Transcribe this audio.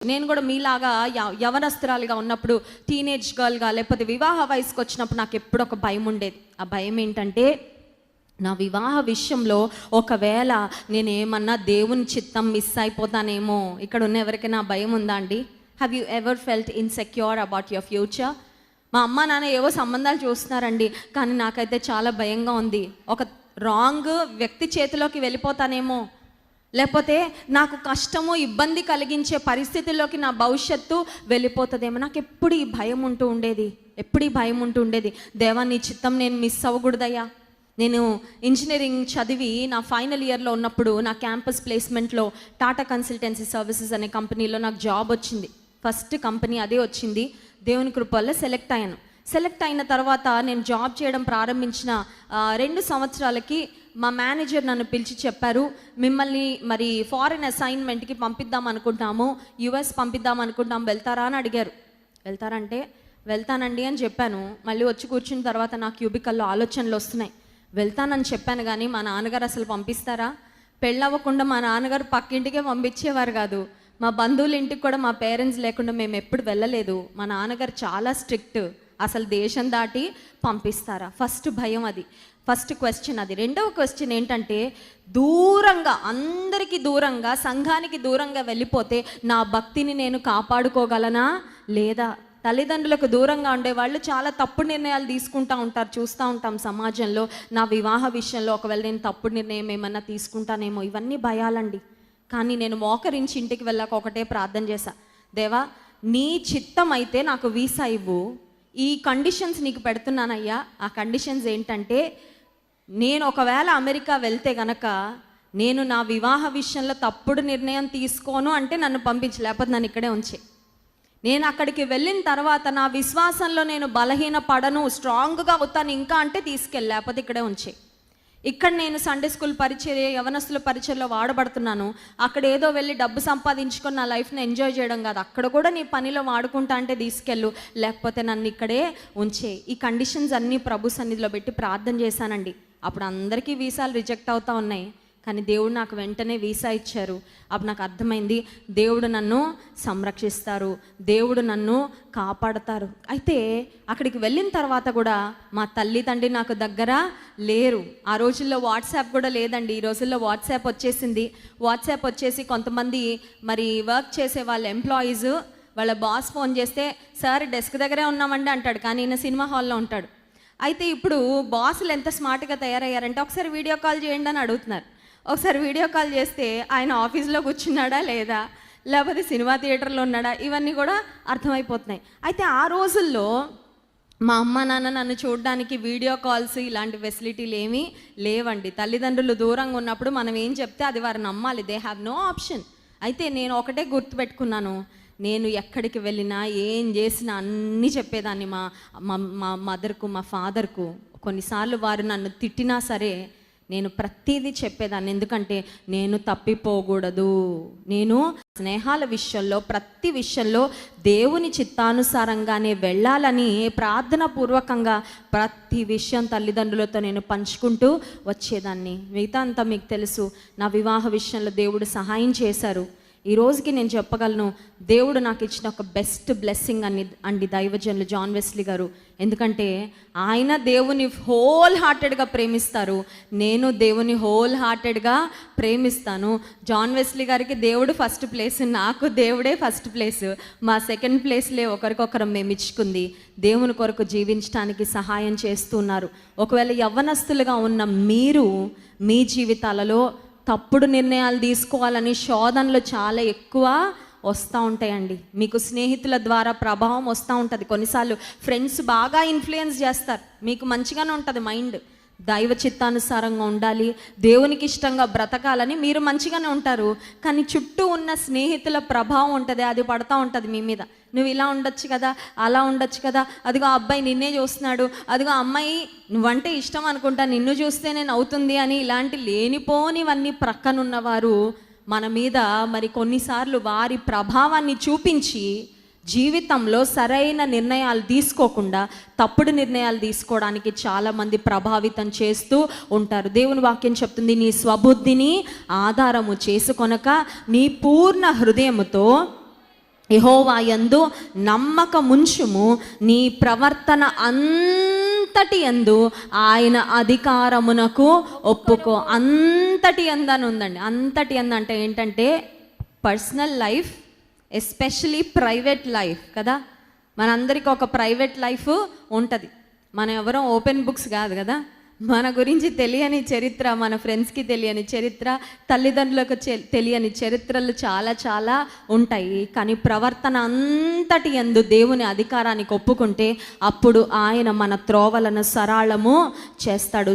నేను కూడా మీలాగా యవనస్త్రాలుగా యవనస్తురాలుగా ఉన్నప్పుడు టీనేజ్ గర్ల్గా లేకపోతే వివాహ వయసుకు వచ్చినప్పుడు నాకు ఎప్పుడు ఒక భయం ఉండేది. ఆ భయం ఏంటంటే నా వివాహ విషయంలో ఒకవేళ నేను ఏమన్నా దేవుని చిత్తం మిస్ అయిపోతానేమో ఇక్కడ ఉన్న ఎవరికైనా భయం ఉందా అండి? Have you ever felt insecure about your future మా అమ్మ నాన్న ఏవో సంబంధాలు చూస్తున్నారండి కానీ నాకైతే చాలా భయంగా ఉంది. ఒక రాంగ్ వ్యక్తి చేతిలోకి వెళ్ళిపోతానేమో లేకపోతే నాకు కష్టము ఇబ్బంది కలిగించే పరిస్థితుల్లోకి నా భవిష్యత్తు వెళ్ళిపోతుందేమో. నాకు ఎప్పుడు ఈ భయం ఉంటూ ఉండేది. ఎప్పుడు ఈ భయం ఉంటూ ఉండేది. దేవా నీ చిత్తం నేను మిస్ అవ్వకూడదయ్యా. నేను ఇంజనీరింగ్ చదివి నా ఫైనల్ ఇయర్లో ఉన్నప్పుడు నా క్యాంపస్ ప్లేస్మెంట్లో టాటా కన్సల్టెన్సీ సర్వీసెస్ అనే కంపెనీలో నాకు జాబ్ వచ్చింది. ఫస్ట్ కంపెనీ అదే వచ్చింది. దేవుని కృప వల్ల సెలెక్ట్ అయ్యాను. సెలెక్ట్ అయిన తర్వాత నేను జాబ్ చేయడం ప్రారంభించిన రెండు సంవత్సరాలకి మా మేనేజర్ నన్ను పిలిచి చెప్పారు మిమ్మల్ని మరి ఫారిన్ అసైన్మెంట్కి పంపిద్దాం అనుకుంటాము యుఎస్ పంపిద్దాం అనుకుంటాం వెళ్తారా? అని అడిగారు. వెళ్తారంటే వెళ్తానండి అని చెప్పాను. మళ్ళీ వచ్చి కూర్చున్న తర్వాత నా క్యూబికల్లో ఆలోచనలు వస్తున్నాయి. వెళ్తానని చెప్పాను కానీ మా నాన్నగారు అసలు పంపిస్తారా? పెళ్ళవ్వకుండా మా నాన్నగారు పక్కింటికే పంపించేవారు కాదు. మా బంధువుల ఇంటికి కూడా మా పేరెంట్స్ లేకుండా మేము ఎప్పుడు వెళ్ళలేదు. మా నాన్నగారు చాలా స్ట్రిక్ట్ అసలు దేశం దాటి పంపిస్తారా? ఫస్ట్ భయం అది. ఫస్ట్ క్వశ్చన్ అది. రెండవ క్వశ్చన్ ఏంటంటే దూరంగా అందరికీ దూరంగా సంఘానికి దూరంగా వెళ్ళిపోతే నా భక్తిని నేను కాపాడుకోగలనా? లేదా? తల్లిదండ్రులకు దూరంగా ఉండే వాళ్ళు చాలా తప్పుడు నిర్ణయాలు తీసుకుంటూ ఉంటారు. చూస్తూ ఉంటాం సమాజంలో. నా వివాహ విషయంలో ఒకవేళ నేను తప్పుడు నిర్ణయం ఏమన్నా తీసుకుంటానేమో. ఇవన్నీ భయాలండి. కానీ నేను మోకరించి ఇంటికి వెళ్ళాక ఒకటే ప్రార్థన చేశా. దేవా నీ చిత్తం అయితే నాకు వీసా ఇవ్వు. ఈ కండిషన్స్ నీకు పెడుతున్నానయ్యా. ఆ కండిషన్స్ ఏంటంటే నేను ఒకవేళ అమెరికా వెళ్తే గనక నేను నా వివాహ విషయంలో తప్పుడు నిర్ణయం తీసుకోను అంటే నన్ను పంపించి లేకపోతే నన్ను ఇక్కడే ఉంచే. నేను అక్కడికి వెళ్ళిన తర్వాత నా విశ్వాసంలో నేను బలహీన పడను స్ట్రాంగ్గా అవుతాను ఇంకా అంటే తీసుకెళ్ళి లేకపోతే ఇక్కడే ఉంచే. ఇక్కడ నేను సండే స్కూల్ పరిచర్య యవనస్తుల పరిచయలో వాడబడుతున్నాను. అక్కడ ఏదో వెళ్ళి డబ్బు సంపాదించుకొని నా లైఫ్ని ఎంజాయ్ చేయడం కాదు. అక్కడ కూడా నీ పనిలో వాడుకుంటా అంటే తీసుకెళ్ళు. లేకపోతే నన్ను ఇక్కడే ఉంచే. ఈ కండిషన్స్ అన్నీ ప్రభు సన్నిధిలో పెట్టి ప్రార్థన చేశానండి. అప్పుడు అందరికీ వీసాలు రిజెక్ట్ అవుతా ఉన్నాయి. కానీ దేవుడు నాకు వెంటనే వీసా ఇచ్చారు. అప్పుడు నాకు అర్థమైంది దేవుడు నన్ను సంరక్షిస్తారు దేవుడు నన్ను కాపాడతారు. అయితే అక్కడికి వెళ్ళిన తర్వాత కూడా మా తల్లి తండ్రి నాకు దగ్గర లేరు. ఆ రోజుల్లో వాట్సాప్ కూడా లేదండి. ఈ రోజుల్లో వాట్సాప్ వచ్చేసింది. వాట్సాప్ వచ్చేసి కొంతమంది మరి వర్క్ చేసే వాళ్ళ ఎంప్లాయీస్ వాళ్ళ బాస్ ఫోన్ చేస్తే సార్ డెస్క్ దగ్గరే ఉన్నామండి అంటాడు. కానీ ఈయన సినిమా హాల్లో ఉంటాడు. అయితే ఇప్పుడు బాసులు ఎంత స్మార్ట్గా తయారయ్యారంటే ఒకసారి వీడియో కాల్ చేయండి అని అడుగుతున్నారు. ఒకసారి వీడియో కాల్ చేస్తే ఆయన ఆఫీస్లో కూర్చున్నాడా లేదా? లేకపోతే సినిమా థియేటర్లో ఉన్నాడా? ఇవన్నీ కూడా అర్థమైపోతున్నాయి. అయితే ఆ రోజుల్లో మా అమ్మ నాన్న నన్ను చూడడానికి వీడియో కాల్స్ ఇలాంటి ఫెసిలిటీలు ఏమీ లేవండి. తల్లిదండ్రులు దూరంగా ఉన్నప్పుడు మనం ఏం చెప్తే అది వారు నమ్మాలి. దే హ్యావ్ నో ఆప్షన్ అయితే నేను ఒకటే గుర్తుపెట్టుకున్నాను. నేను ఎక్కడికి వెళ్ళినా ఏం చేసినా అన్నీ చెప్పేదాన్ని మా మా మా మదర్కు మా ఫాదర్కు. కొన్నిసార్లు వారు నన్ను తిట్టినా సరే నేను ప్రతిదీ చెప్పేదాన్ని. ఎందుకంటే నేను తప్పిపోకూడదు. నేను స్నేహాల విషయంలో ప్రతి విషయంలో దేవుని చిత్తానుసారంగానే వెళ్ళాలని ప్రార్థన పూర్వకంగా ప్రతి విషయం తల్లిదండ్రులతో నేను పంచుకుంటూ వచ్చేదాన్ని. మిగతా అంతా మీకు తెలుసు. నా వివాహ విషయంలో దేవుడు సహాయం చేశారు. ఈ రోజుకి నేను చెప్పగలను దేవుడు నాకు ఇచ్చిన ఒక బెస్ట్ బ్లెస్సింగ్ అని అండి దైవజనులు జాన్ వెస్లీ గారు. ఎందుకంటే ఆయన దేవుని హోల్ హార్టెడ్గా ప్రేమిస్తారు. నేను దేవుని హోల్ హార్టెడ్గా ప్రేమిస్తాను. జాన్ వెస్లీ గారికి దేవుడు ఫస్ట్ ప్లేస్ నాకు దేవుడే ఫస్ట్ ప్లేస్ మా సెకండ్ ప్లేస్లే ఒకరికొకరం మేము ఇచ్చుకుంది. దేవుని కొరకు జీవించడానికి సహాయం చేస్తున్నారు. ఒకవేళ యవ్వనస్తులుగా ఉన్న మీరు మీ జీవితాలలో తప్పుడు నిర్ణయాలు తీసుకోవాలని శోధనలు చాలా ఎక్కువ వస్తూ ఉంటాయండి. మీకు స్నేహితుల ద్వారా ప్రభావం వస్తూ ఉంటుంది. కొన్నిసార్లు ఫ్రెండ్స్ బాగా ఇన్ఫ్లుయెన్స్ చేస్తారు. మీకు మంచిగానే ఉంటుంది మైండ్ దైవ చిత్తానుసారంగా ఉండాలి దేవునికి ఇష్టంగా బ్రతకాలని మీరు మంచిగానే ఉంటారు కానీ చుట్టూ ఉన్న స్నేహితుల ప్రభావం ఉంటుంది అది పడతా ఉంటుంది మీ మీద. నువ్వు ఇలా ఉండొచ్చు కదా అలా ఉండొచ్చు కదా అదిగో అబ్బాయి నిన్నే చూస్తున్నాడు అదిగో అమ్మాయి నువ్వంటే ఇష్టం అనుకుంటా నిన్ను చూస్తే నేను అవుతుంది అని ఇలాంటి లేనిపోనివన్నీ ప్రక్కనున్నవారు మన మీద మరి కొన్నిసార్లు వారి ప్రభావాన్ని చూపించి జీవితంలో సరైన నిర్ణయాలు తీసుకోకుండా తప్పుడు నిర్ణయాలు తీసుకోవడానికి చాలామంది ప్రభావితం చేస్తూ ఉంటారు. దేవుని వాక్యం చెప్తుంది నీ స్వబుద్ధిని ఆధారము చేసుకొనక నీ పూర్ణ హృదయముతో యెహోవా యందు నమ్మకముంచుము. నీ ప్రవర్తన అంతటి యందు ఆయన అధికారమునకు ఒప్పుకో. అంతటి ఎందు అని ఉందండి అంతటి ఎందంటే ఏంటంటే personal life especially private life కదా? మనందరికీ ఒక ప్రైవేట్ లైఫ్ ఉంటుంది. మనం ఎవరో ఓపెన్ బుక్స్ కాదు కదా? మన గురించి తెలియని చరిత్ర మన ఫ్రెండ్స్కి తెలియని చరిత్ర తల్లిదండ్రులకు తెలియని చరిత్రలు చాలా చాలా ఉంటాయి. కానీ ప్రవర్తన అంతటి ఎందు దేవుని అధికారానికి ఒప్పుకుంటే అప్పుడు ఆయన మన త్రోవలను సరాళము చేస్తాడు.